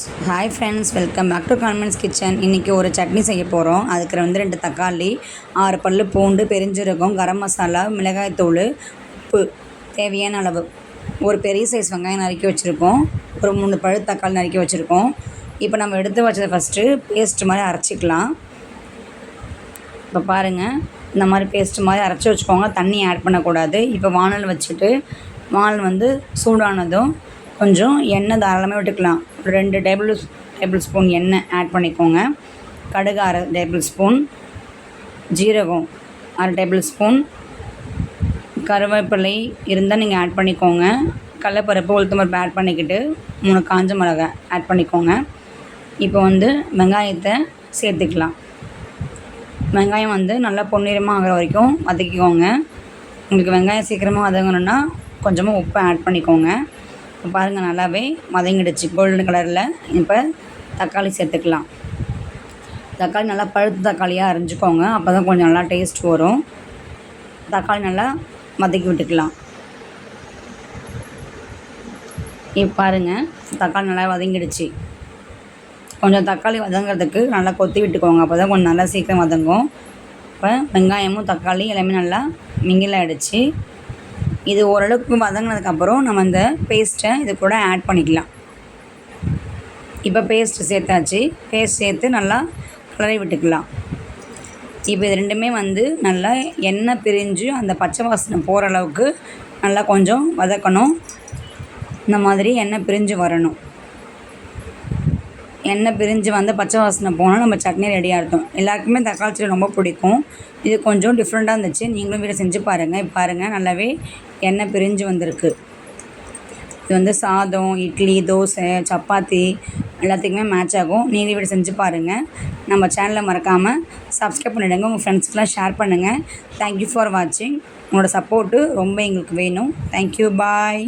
Hi friends welcome back to கான்வென்ஸ் kitchen இன்றைக்கி ஒரு சட்னி செய்ய போகிறோம் அதுக்கு வந்து ரெண்டு தக்காளி ஆறு பல் பூண்டு பெருஞ்சீரகம் கரம் மசாலா மிளகாய்த்தூள் உப்பு தேவையான அளவு. ஒரு பெரிய சைஸ் வெங்காயம் நறுக்கி வச்சுருக்கோம். ஒரு மூணு பழு தக்காளி நறுக்கி வச்சுருக்கோம். இப்போ நம்ம எடுத்து வச்சதை ஃபஸ்ட்டு பேஸ்ட் மாதிரி அரைச்சிக்கலாம். இப்போ பாருங்கள் இந்த மாதிரி பேஸ்ட் மாதிரி அரைச்சி வச்சுக்கோங்க. தண்ணி ஆட் பண்ணக்கூடாது. இப்போ வானல் வச்சுட்டு வானல் வந்து சூடானதும் கொஞ்சம் எண்ணெய் தாராளமாக விட்டுக்கலாம். ரெண்டு டேபிள் டேபிள் ஸ்பூன் எண்ணெய் ஆட் பண்ணிக்கோங்க. கடுகு அரை டேபிள் ஸ்பூன் ஜீரகம் அரை டேபிள் ஸ்பூன் கருவேப்பிலை இருந்தால் நீங்கள் ஆட் பண்ணிக்கோங்க. கடலப்பருப்பு உளுத்தம்பருப்பு ஆட் பண்ணிக்கிட்டு மூணு காஞ்ச மிளகாய் ஆட் பண்ணிக்கோங்க. இப்போ வந்து வெங்காயத்தை சேர்த்துக்கலாம். வெங்காயம் வந்து நல்லா பொன்னிறமாக ஆகிற வரைக்கும் வதக்கிக்கோங்க. உங்களுக்கு வெங்காயம் சீக்கிரமாக வதங்கணுன்னா கொஞ்சமாக உப்பு ஆட் பண்ணிக்கோங்க. இப்போ பாருங்கள் நல்லாவே வதங்கிடுச்சு கோல்டன் கலரில் இப்போ தக்காளி சேர்த்துக்கலாம். தக்காளி நல்லா பழுத்த தக்காளியாக அரிஞ்சுக்கோங்க. அப்போ தான் கொஞ்சம் நல்லா டேஸ்ட் வரும். தக்காளி நல்லா வதக்கி விட்டுக்கலாம். இப்போ பாருங்கள் தக்காளி நல்லா வதங்கிடுச்சு. கொஞ்சம் தக்காளி வதங்கிறதுக்கு நல்லா கொத்தி விட்டுக்கோங்க. அப்போ தான் கொஞ்சம் நல்லா சீக்கிரம் வதங்கும். இப்போ வெங்காயமும் தக்காளி எல்லாமே நல்லா மிங்கில் ஆகிடுச்சு இது ஓரளவுக்கு வதங்கினதுக்கப்புறம் நம்ம இந்த பேஸ்ட்டை இது கூட ஆட் பண்ணிக்கலாம். இப்போ பேஸ்ட்டு சேர்த்தாச்சு. பேஸ்ட் சேர்த்து நல்லா கிளறி விட்டுக்கலாம். இப்போ இது ரெண்டுமே வந்து நல்லா எண்ணெய் பிரிஞ்சு அந்த பச்சை வாசனை போகிற அளவுக்கு நல்லா கொஞ்சம் வதக்கணும். இந்த மாதிரி எண்ணெய் பிரிஞ்சு வரணும். எண்ணெய் பிரிஞ்சு வந்து பச்சை வாசனை போனால் நம்ம சட்னி ரெடியாக இருக்கும் எல்லாருக்குமே தக்காளி சட்னி ரொம்ப பிடிக்கும். இது கொஞ்சம் டிஃப்ரெண்ட்டாக இருந்துச்சு. நீங்களும் வீட்டில் செஞ்சு பாருங்கள் பாருங்கள் நல்லாவே எண்ணெய் பிரிஞ்சு வந்திருக்கு. இது வந்து சாதம் இட்லி தோசை சப்பாத்தி எல்லாத்துக்குமே மேட்ச் ஆகும். நீங்கள் வீடு செஞ்சு பாருங்கள் நம்ம சேனலை மறக்காமல் சப்ஸ்கிரைப் பண்ணிவிடுங்க உங்கள் ஃப்ரெண்ட்ஸ்க்கெலாம் ஷேர் பண்ணுங்கள் தேங்க்யூ ஃபார் வாட்சிங் உங்களோட சப்போர்ட்டு ரொம்ப எங்களுக்கு வேணும். Thank you bye